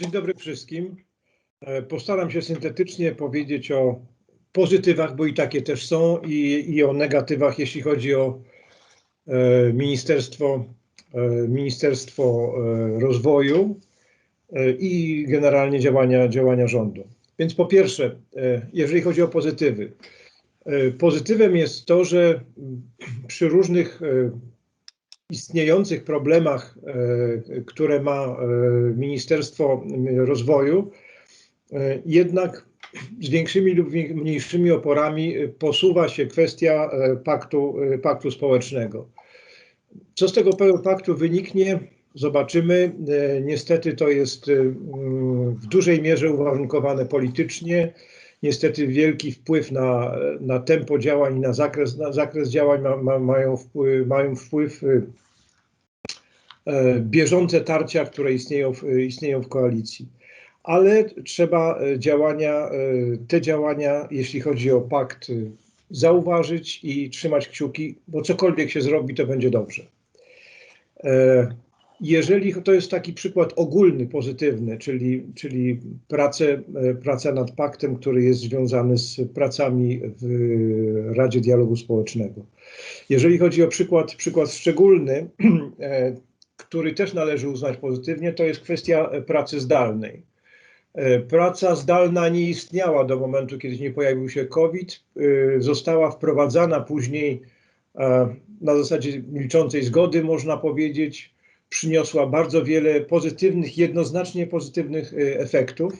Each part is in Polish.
Dzień dobry wszystkim. E, Postaram się syntetycznie powiedzieć o pozytywach, bo i takie też są, i, i o negatywach, jeśli chodzi o e, Ministerstwo, e, Ministerstwo e, Rozwoju e, i generalnie działania, działania rządu. Więc po pierwsze, e, jeżeli chodzi o pozytywy, pozytywem jest to, że przy różnych istniejących problemach, e, które ma e, Ministerstwo Rozwoju, e, jednak z większymi lub mniejszymi oporami posuwa się kwestia paktu, paktu społecznego. Co z tego paktu wyniknie, zobaczymy. Niestety to jest w dużej mierze uwarunkowane politycznie. Niestety wielki wpływ na, na tempo działań i na zakres, na zakres działań ma, ma, mają, wpływ, mają wpływ bieżące tarcia, które istnieją w, istnieją w koalicji. Ale trzeba e, działania, e, te działania, jeśli chodzi o pakt, e, zauważyć i trzymać kciuki, bo cokolwiek się zrobi, to będzie dobrze. E, Jeżeli to jest taki przykład ogólny, pozytywny, czyli, czyli pracę, e, praca nad paktem, który jest związany z pracami w Radzie Dialogu Społecznego. Jeżeli chodzi o przykład, przykład szczególny, e, który też należy uznać pozytywnie, to jest kwestia e, pracy zdalnej. E, Praca zdalna nie istniała do momentu, kiedy nie pojawił się COVID. E, Została wprowadzana później na zasadzie milczącej zgody, można powiedzieć. Przyniosła bardzo wiele pozytywnych, jednoznacznie pozytywnych efektów.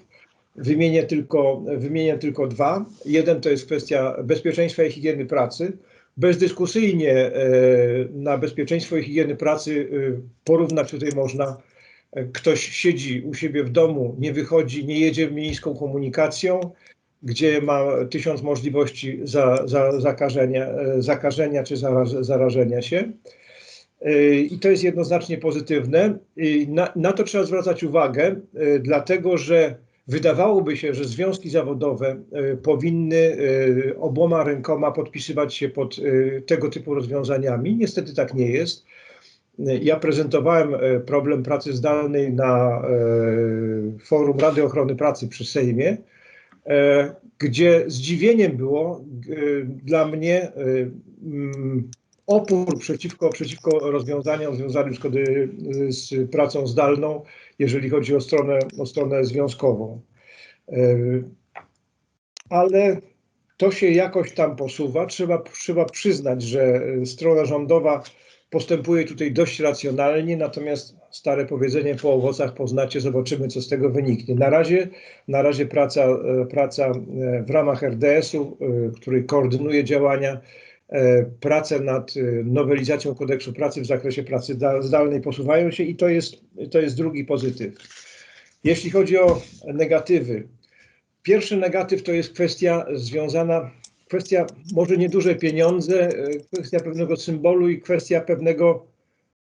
Wymienię tylko, wymienię tylko dwa. Jeden to jest kwestia bezpieczeństwa i higieny pracy bezdyskusyjnie e, na bezpieczeństwo i higieny pracy e, porównać tutaj można. Ktoś siedzi u siebie w domu, nie wychodzi, nie jedzie miejską komunikacją, gdzie ma tysiąc możliwości za, za, zakażenia, e, zakażenia czy zaraz, zarażenia się. I to jest jednoznacznie pozytywne. Na, na to trzeba zwracać uwagę, dlatego że Wydawałoby się, że związki zawodowe e, powinny e, oboma rękoma podpisywać się pod e, tego typu rozwiązaniami. Niestety tak nie jest. Ja prezentowałem problem pracy zdalnej na forum Rady Ochrony Pracy przy Sejmie, gdzie zdziwieniem było dla mnie opór przeciwko, przeciwko rozwiązaniom związanym z, kody, z pracą zdalną, jeżeli chodzi o stronę, o stronę związkową. E, Ale to się jakoś tam posuwa. Trzeba, trzeba przyznać, że strona rządowa postępuje tutaj dość racjonalnie, natomiast stare powiedzenie po owocach poznacie, zobaczymy, co z tego wyniknie. Na razie, na razie praca, praca w ramach RDS-u, który koordynuje działania, prace nad e, nowelizacją kodeksu pracy w zakresie pracy da- zdalnej posuwają się i to jest, to jest drugi pozytyw. Jeśli chodzi o negatywy, pierwszy negatyw to jest kwestia związana, kwestia może nieduże pieniądze, e, kwestia pewnego symbolu i kwestia pewnego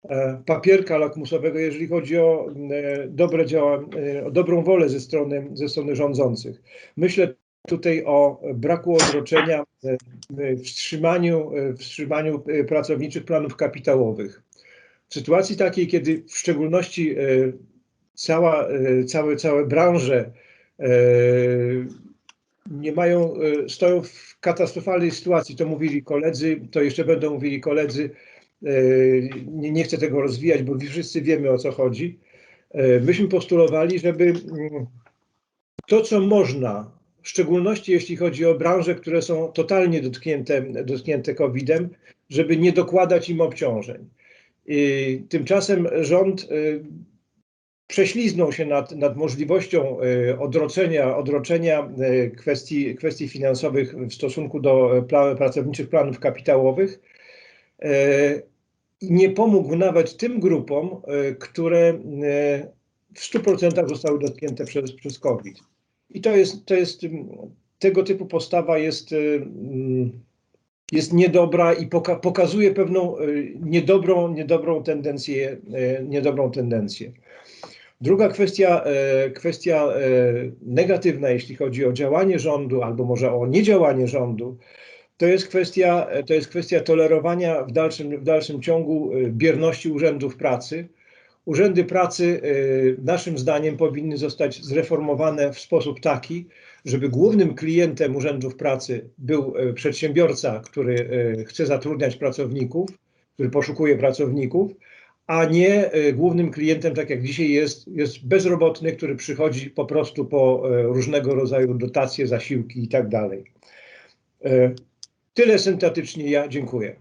e, papierka lakmusowego, jeżeli chodzi o e, dobre działa, e, o dobrą wolę ze strony, ze strony rządzących. Myślę tutaj o braku odroczenia wstrzymaniu, wstrzymaniu e, pracowniczych planów kapitałowych. W sytuacji takiej, kiedy w szczególności e, cała, e, całe, całe branże nie mają, stoją w katastrofalnej sytuacji, to mówili koledzy, to jeszcze będą mówili koledzy, nie, nie chcę tego rozwijać, bo wszyscy wiemy o co chodzi. Myśmy postulowali, żeby mm, to, co można, w szczególności jeśli chodzi o branże, które są totalnie dotknięte, dotknięte COVID-em, żeby nie dokładać im obciążeń. I tymczasem rząd y, prześliznął się nad, nad możliwością y, odroczenia, odroczenia y, kwestii, kwestii finansowych w stosunku do y, pla, pracowniczych planów kapitałowych. Y, Nie pomógł nawet tym grupom, y, które y, w 100% zostały dotknięte przez, przez COVID. I to jest, to jest tego typu postawa jest, y, mm, jest niedobra i poka pokazuje pewną y, niedobrą, niedobrą tendencję, y, niedobrą tendencję. Druga kwestia, kwestia negatywna, jeśli chodzi o działanie rządu, albo może o niedziałanie rządu, to jest kwestia, to jest kwestia tolerowania w dalszym, w dalszym ciągu bierności urzędów pracy, Urzędy pracy y, naszym zdaniem powinny zostać zreformowane w sposób taki, żeby głównym klientem urzędów pracy był y, przedsiębiorca, który y, chce zatrudniać pracowników, który poszukuje pracowników, a nie głównym klientem, tak jak dzisiaj jest, jest bezrobotny, który przychodzi po prostu po różnego rodzaju dotacje, zasiłki i tak dalej. Tyle syntetycznie ja dziękuję.